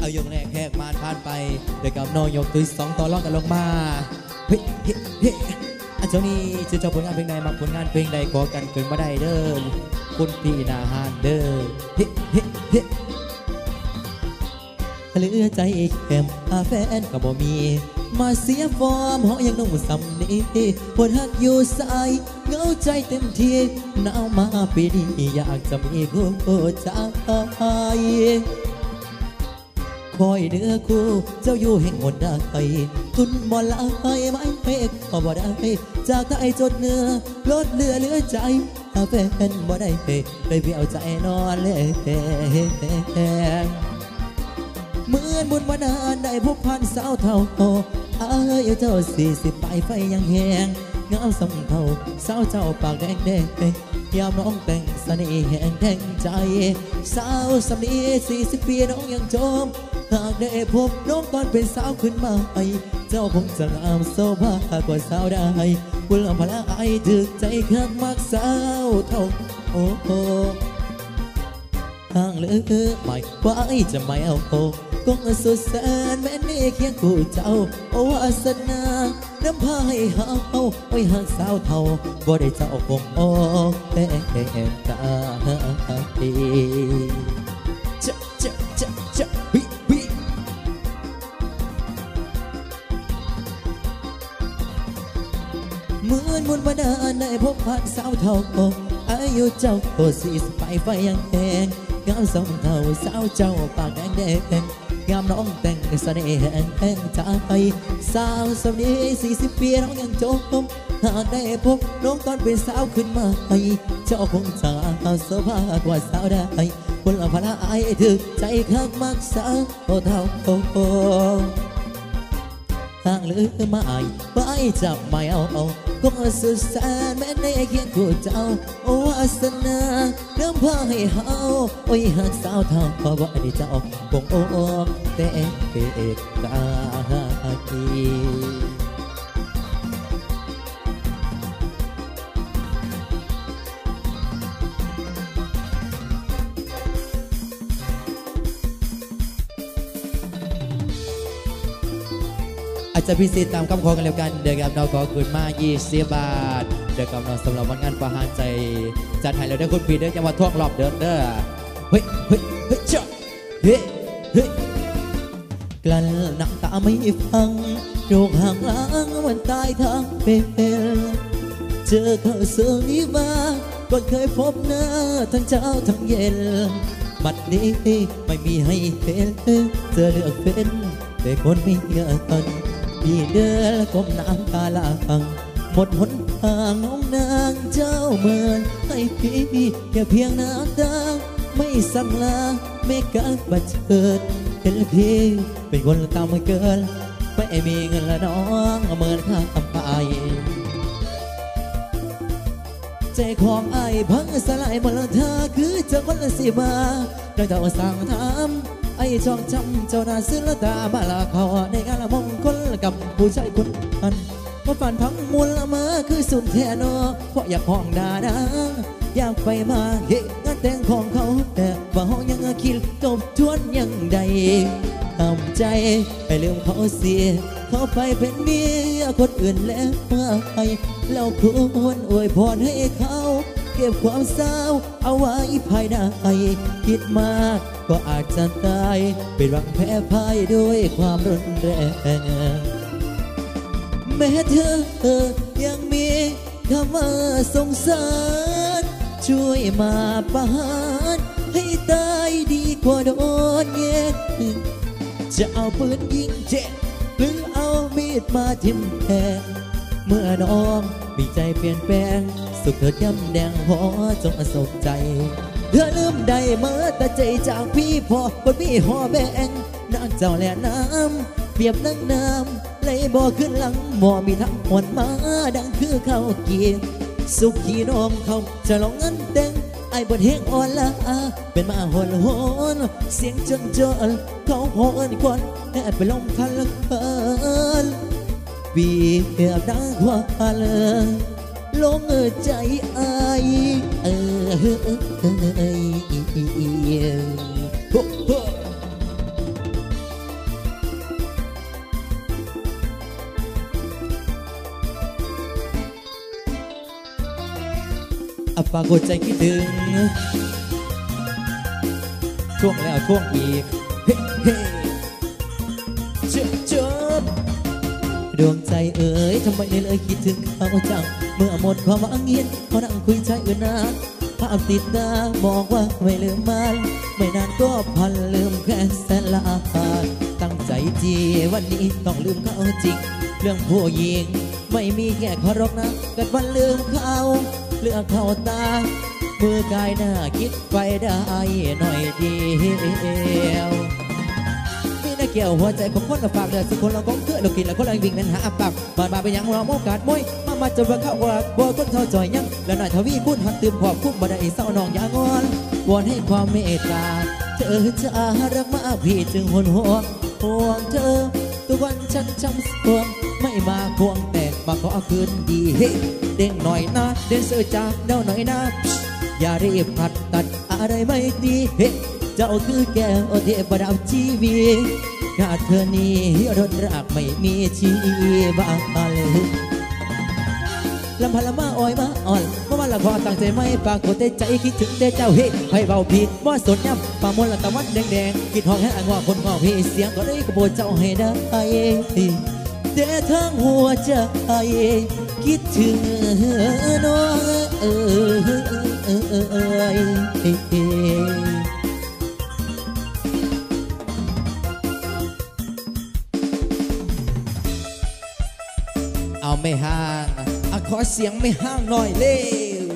เอายกแรกแหกมานผ่านไปเดี๋ยวกับน้องยกตุยสองต่อรองกันลงมาเฮ้ยเฮ้ยเฮ้ยอันเจ้านี้จะเจ้าผลงานเพลงใดมาผลงานเพลงใดขอกันเกินมาได้เด้อคุณพี่นาฮานเด้อเฮ้ยเฮ้ยเฮ้ยเหลือใจแคมอาแฟนก็บ่มี มาเสียฟอร์มเหาะยังนุ่งสำนีปวดหักอยู่สายเหงาใจเต็มทีหนาวมาปีนี้อยากจะมีคู่ใจ อยเดือคู่ เจ้าอยู่แห่งหนได้ทุนบ่ลายไม่เพกก็บ่ได้จากไทยจดเนื้อลดเหลือเหลือใจถ้าเป็นบ่ได้เลยเพียวใจนอนเลยเหมือนบุญวานานได้พบพันสาวเท่าโตอายเจ้าสี่สิบปไฟยังแหง งาสำเทาสาวเจ้าปากแดงแดงยามน้องแต่งเสน่ห์แห่งแทงใจ สาวสำนีสี่สิบปีน้องยังจมหากได้พบน้องตอนเป็นสาวขึ้นมาไอเจ้าคงจะงามโซภากว่าสาวได้บุญพละไอถึกใจข้างมากสาวเท่าโอ้โหทางเลือกไม่ว่าไอจะไม่เอาโอ้ คงสุดแสนแม่นี่เคียงคู่เจ้าโอ้วาสนาน้ำพาให้เฮาโอ้ยหากสาวเท่าบ่ได้เจ้าคงโอ้แต่ตาจะจะจะจะวิวิเหมือนมุนบรรดาในพบผ่านสาวเท่าอายุเจ้าโคสีสไปไฟยังแดงงามสองเท่าสาวเจ้าปากแดงแดง งามน้องแต่งเสน่ห์แห่งแห่งใจสาวสาวนี้สี่สิบปีน้องยังจมหากได้พบน้องตอนเป็นสาวขึ้นมาเจ้าคงจะเอาสื้อผ้ากว่าสาวได้คนละพละไอายถึกใจคักมากสาวเท่าโอ้ทางหรือไม่ไม่จะไม่เอาเอา ก็สุดแสนแม้ในเคียงคู่เจ้าโอ้วาสนาเริ่มพาให้เฮาโอ้ยหักสาวเท่าพอว่าได้เจ้าคงโอ้แต่เอกกา อาจจะพิเศษตามคำขอกันแล้วกันเดี๋ยวกับเราขอคืนมา20บาทเดี๋ยวกับเราสำหรับวันงานประหารใจจัดให้เราได้คุณพีเด้อจังหวัดท่วงรอบเดินเด้อเฮ้ยเฮ้ยเฮ้ยเจ้าเฮ้ยเฮ้ยกลั้นน้ำตาไม่ฟังโรคห่างล้างมันตายทางเป็นเจอเขาเสือนี้มาก่อนเคยพบหน้าทั้งเช้าทั้งเย็นบัดนี้ไม่มีให้เห็นเจอเลือกเป็นแต่คนไม่เงิน พี่เดินก้มน้ำตาลางหมดหนทางน้องนางเจ้าเมินให้พี่แค่เพียงน้ำตาไม่สั่งลาไม่กักบัดเจิดเห็นพี่เป็นคนตามเกินไม่มีเงินละน้องเมินข้ามไปใจของไอ้พังสลายหมดแล้วเธอคือเจ้าคนละสิมาโดยเจ้าสั่งทำไอ้ช่องจำเจ้าน้าซื้อละตามาลาเขาในงานละมงคล กับผู้ชายคนนั้นว่าฝันพังมูลละเมอคือสุดแทนอเพราะอยากห้องดาดาอยากไปมาเฮงานแต่งของเขา แต่ว่าห้องยังคิดจบทวนยังใดทำใจให้ลืมเขาเสีย เขาไปเป็นเมียคนอื่นแล้วเมื่อไหร่เราควรอวยพรให้เขา ก็บความเศร้าเอาไว้ภายใน คิดมากก็อาจจะตาย เป็นวังแพ้พ่ายด้วยความรุนแรง แม้เธอยังมีคำว่าสงสาร ช่วยมาประหารให้ตายดีกว่าโดนแย่งจะเอาปืนยิงเจ็บหรือเอามีดมาทิ่มแทงเมื่อน้องมีใจเปลี่ยนแปลง สุขเถิดย้ำแดงพอจงอสกใจเธอลืมได้เมื่อแต่ใจจากพี่พอบนมีหอแบงนางเจ้าแหล่น้ำเปรียบนังน้ำเลบ่อขึ้นหลังหมอมีทั้งหวนมาดังคือเข้าเกียสุขีน้องเขาจะลองเงินแต่งไอ้บนเฮงอ่อนละเป็นมาหอนหอนเสียงจนจนเขาหอนควันแอบไปลงคันละเคินบีเบียบดังกว่าเลย ลงใจอไอเออเอ้ยปรากดใจคิดถึง ช่วงแล้วช่วงอีก เฮ้เฮ้จบจบดวงใจเอ๋ยทำไมเลยคิดถึงเขาจัง เมื่อหมดความหวังเย็นเขานั่งคุยใจอื่นนาภาพติดตาบอกว่าไม่ลืมมันไม่นานก็พันลืมแค่แสนละอาดตั้งใจจีวันนี้ต้องลืมเขาจริง เรื่องผู้หญิง ไม่มีแค่ขอรกนะ เกิดวันลืมเขาเลือกเขาตา มือกายหน้าคิดไปได้หน่อยเดียว เกี่ยวหัวใจของคนกับฝากเดือดสุคนเราก็เพื่อเรากินแล้วคนเราวิ่งนั้นหาปากมามาไปยังเราโมกาดมวยมามาจนว่าเข้าว่าบัวคนเท่าจอยยังแล้วหน่อยทวีคุณหักตื่มขอบคุ้มบ่ได้เศร้าน้องย่างอนวอนให้ความเมตตาเธอจะรักมาพี่จึงหนห่วงห่วงเธอทุกวันฉันจำสวงไม่มาควงแต่มาขอคืนดีเด้งหน่อยนะเด้งเสือจากเดาหน่อยนะอย่ารีบผัดตัดอะไรไม่ดีเฮ้เจ้าคือแก้วเทพดาวชีวี ขาดเธอนี้รนรักไม่มีชีบาเลยลำพันละมาอ้อยมาอ่อนเมื่อวันละพอตั้งใจไม่ปากโคแต่ใจคิดถึงแต่เจ้าเฮ้ให้เบาผิดว่าสนย้ำป่ามนละตะวันแดงๆคิดห้องให้อ่างว่าคนงอพี่เสียงก็ได้กระโบเจ้าให้ได้แต่ทั้งหัวใจคิดถึงน้องเออ ไม่ห่างอะขอเสียงไม่ห่างหน่อยเร็ว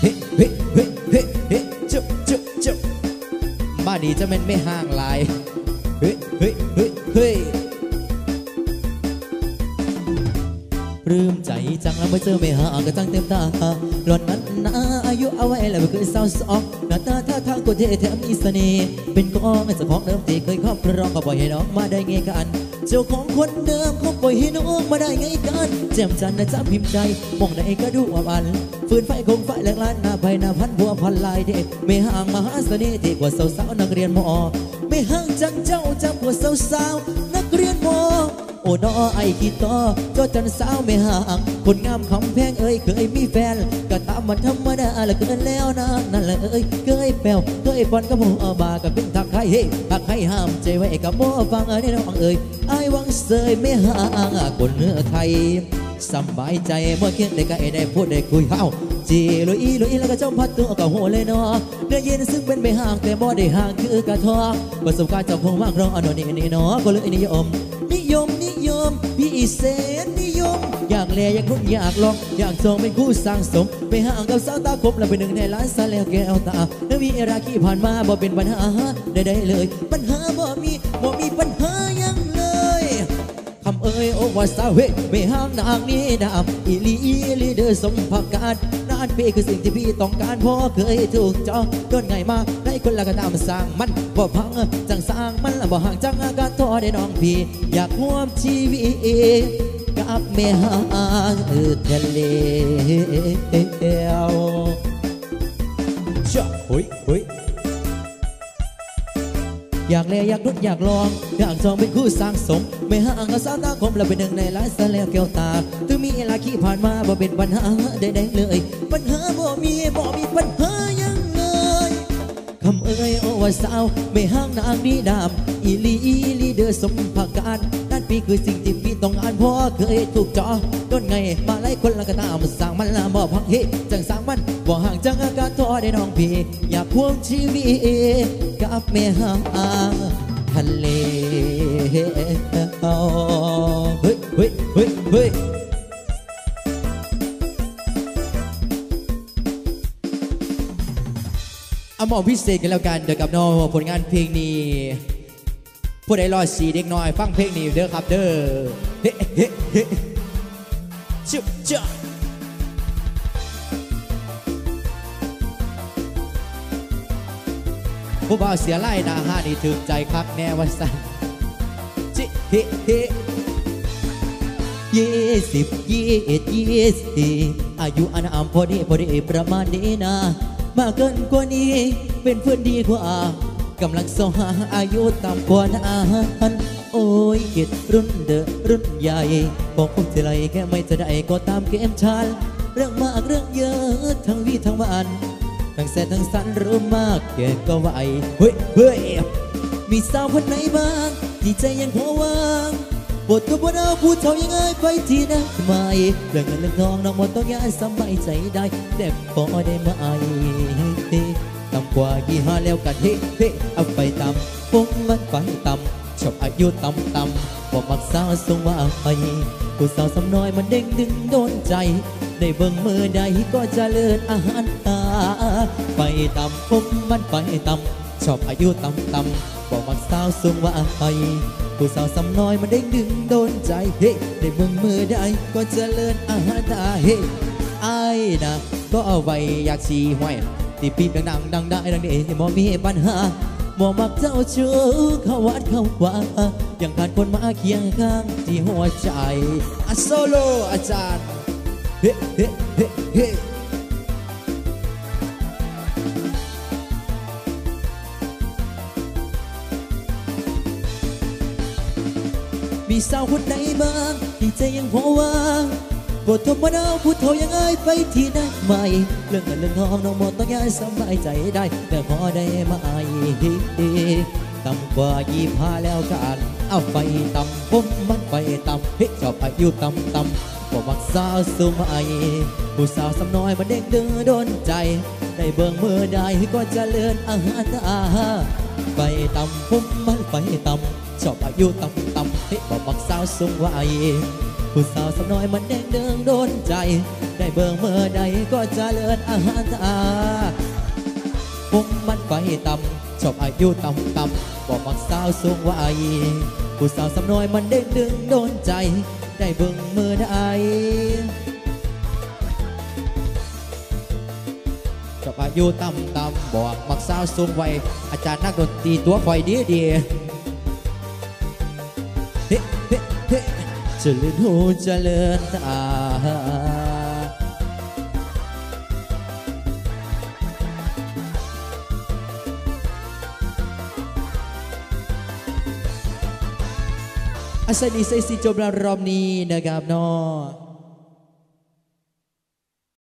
เฮ้เฮ้เฮ้เฮ้เฮ้จุ๊บจุ๊บจุ๊บบ้านดีจะเป็นไม่ห่างหลายเฮ้เฮ้เฮ้เฮ้ปลื้มใจจังแล้วไม่เจอไม่ห่างก็ตั้งเต็มตาหลอนนั้นนะอายุเอาไว้แล้วไม่เคยเศร้าสองหน้าตาท่าทางก็เท่แถมมีเสน่ห์เป็นกองเจ้าของเดิมที่เคยครอบครองก็ปล่อยให้น้องมาได้ไงกัน เจ้าของคนเดิมเขาปล่อยให้น้องมาได้ไงกันแจ่มจันทร์นะจ๊ะพิมพ์ใจมองไหนก็ดูว่ามันฟืนไฟคงไฟแหลกล้านหน้าไฟหน้าพันบัวพันลายเด็กไม่ห่างมหาเสน่ห์ที่กว่าสาวๆนักเรียนมอไม่ห่างจังเจ้าจังกว่าสาวๆนักเรียนมอ โอ้นอไอ้ขี้ต่อจอจันสาวไม่ห่างคนงามคำแพงเอ้ยเคยมีแฟนก็ตามมันธรรมดาละเกินแล้วนะนั่นแหละเอ้ยเคยแปวเคยปอนกับหมูเอาบากับเป็นทักใครเฮ้ทักใครห้ามใจไว้กับบ่ฟังเอ้ยน้องเอ้ยไอ้วังเสยไม่ห่างคนเนื้อไทยสบายใจเมื่อเคียงได้ใกล้ได้พูดได้คุยเฮาจีลุยลุยแล้วก็จมพัดตัวกับหัวเลยเนาะเนื้อเย็นซึ่งเป็นไม่ห่างแต่บ่ได้ห่างคือกระทอประสบการณ์เจ้าคงมากรองอันนี้นี่เนาะก็เลยนิยม ยมนิยมพี่อีเสนนิยม อยากแลอยากรุ่นอยากลอง อยากทรงเป็นคู่สร้างสม ไปห่างกับสาวตาคบและเป็นหนึ่งในล้านสาแล้วแก้วตาแล้วมีเอราคีผ่านมาบ่เป็นปัญหาใดๆเลย ปัญหาบ่มีบ่มีปัญหายังเลยคำเอ่ยโอวาสาวเฮไม่ห้ามนางนี้ดามอีลีอีลีเดอสมผักการนานเปคือสิ่งที่พี่ต้องการพราะเคยถูกจองโดนไงมาไคนละก็ตามสร้างมันบ่พังจังสร้างมันละบ่ห่างจังอาการทอได้น้องพี่ อยากร่วมชีวิตกับแม่หางเออทะเลจ้าเฮ้ยเฮ้ยอยากแลอยากรุดอยากลอง อยากจองเป็นคู่สร้างสม ไม่ห่างกับสาวตาคมและเป็นหนึ่งในหลายสาแล้วแก้วตาถึงมีเอลาขี้ผ่านมาบ่เป็นปัญหาใดๆเลย ปัญหาบ่มีบ่มีปัญหายังเลยคำเอ่ยโอว่าสาว ไม่ห่างนางดีดามอีลีอีลีเดอสมผักการนั่นปีคือสิ่งที่พี่ต้องการเพราะเคยถูกจอโดนไงมาไล่คนละก็ตามสั่งมันละบ่พักเฮจังสั่งมันบ่ห่างจังอาการทอได้น้องพี่อยากควงชีวิตกับแม่ห่างทะเลเฮ้ยเฮ้ยเฮ้ยเฮ้ย อามอพิเศษกันแล้วกันเดี๋ยวกับน้องผลงานเพลงนี้ผู้ใดรอสีเด็กน้อย ฟังเพลงนี้เด้อครับเด้อเฮ้เฮ้เฮ้จุ๊บจ้าผู้บ่าวเสียไล่นาห้านี่ถึงใจคักแน่วันสันจิเฮ้เฮ้ยี่สิบยี่เอ็ดยี่สิบอายุอานามพอดีพอดีประมาณนี้นะ มากเกินกว่านี้ เป็นเพื่อนดีกว่ากำลังสหาอายุต่ำกว่านั้นโอ้ยเกิดรุ่นเดอะรุ่นใหญ่ บอกผมจะไรแค่ไม่จะได้ก็ตามเกมชันเรื่องมากเรื่องเยอะทั้งวีทั้งวันทั้งแสนทั้งสันรู้มากแกก็ไหวเฮ้ยเฮ้ยมีสาวคนไหนบ้างที่ใจยังพอว่าง ปวดตัวปวดเอาพูดเท่ายังไงไปที่นั่นไม่เรื่องเงินเรื่องทองน้องหมดต้องยานสบายใจได้แต่พอได้ไหมต่ำกว่ายี่ห้าแล้วกันเฮ้เฮ้เอาไปต่ำปุ๊บมันไปต่ำชอบอายุต่ำต่ำบอกมักสาวทรงว่าไปผู้สาวสำน้อยมันเด้งดึงโดนใจได้เบิ่งมือใดก็จะเลิศอาหารตาไปต่ำปุ๊บมันไปต่ำ ชอบอายุต่ำต่ำบอกมักสาวทรงว่าไปผู้สาวสำน้อยมันเด้งดึงโดนใจเฮ้ได้เบิ่งมือใดก็จะเลิศอาหารตาเฮ้ไอ้นะก็เอาไว้อยากชี้ห้อยที่ปีบดังดังได้ดังเดที่มอมีปัญหาหมอมักเจ้าชู้เขาวัดเขาว่ายังขาดคนมาเคียงข้างที่หัวใจอะโซโลอาจารย์เฮ้เฮ้เฮ้เฮ้ สาวคนไหนบ้างที่ใจยังพอว่างบทธรรมดาพูดเท่ายังไงไปที่ไหนไม่ เรื่องเงินเรื่องทองน้องหมดต้องย้ายสบายใจได้ แต่พอได้มาไอ้ต่ำกว่ายี่ห้าแล้วกันเอาไปต่ำผมมันไปต่ำเฮ้ชอบอายุต่ำต่ำบอกมักสาวสูงไอผู้สาวสำน้อยมาเด็กดึงโดนใจ ได้เบิ่งมือใดก็จะเลื่อนอาหารตาไปต่ำผมมันไปต่ำ ชอบอายุต่ำต่ำเฮ้บอกมักสาวสูงไวผู้สาวสำน้อยมันแดงเดิงโดนใจ ได้เบิ่งเมื่อใดก็จะเลือนอาหารตาผมมันไปต่ำชอบอายุต่ำต่ำบอกมักสาวสูงวัยผู้สาวสำน้อยมันเด้งดึงโดนใจ ได้เบิ่งเมื่อใดชอบอายุต่ำต่ำบอกมักสาวสูงวัยอาจารย์นักดนตรีตัวคอยดีดี จริญหูเจริญตาอาศัยดีใส่สิจบแล้วรอบนี้นะครับเนาะ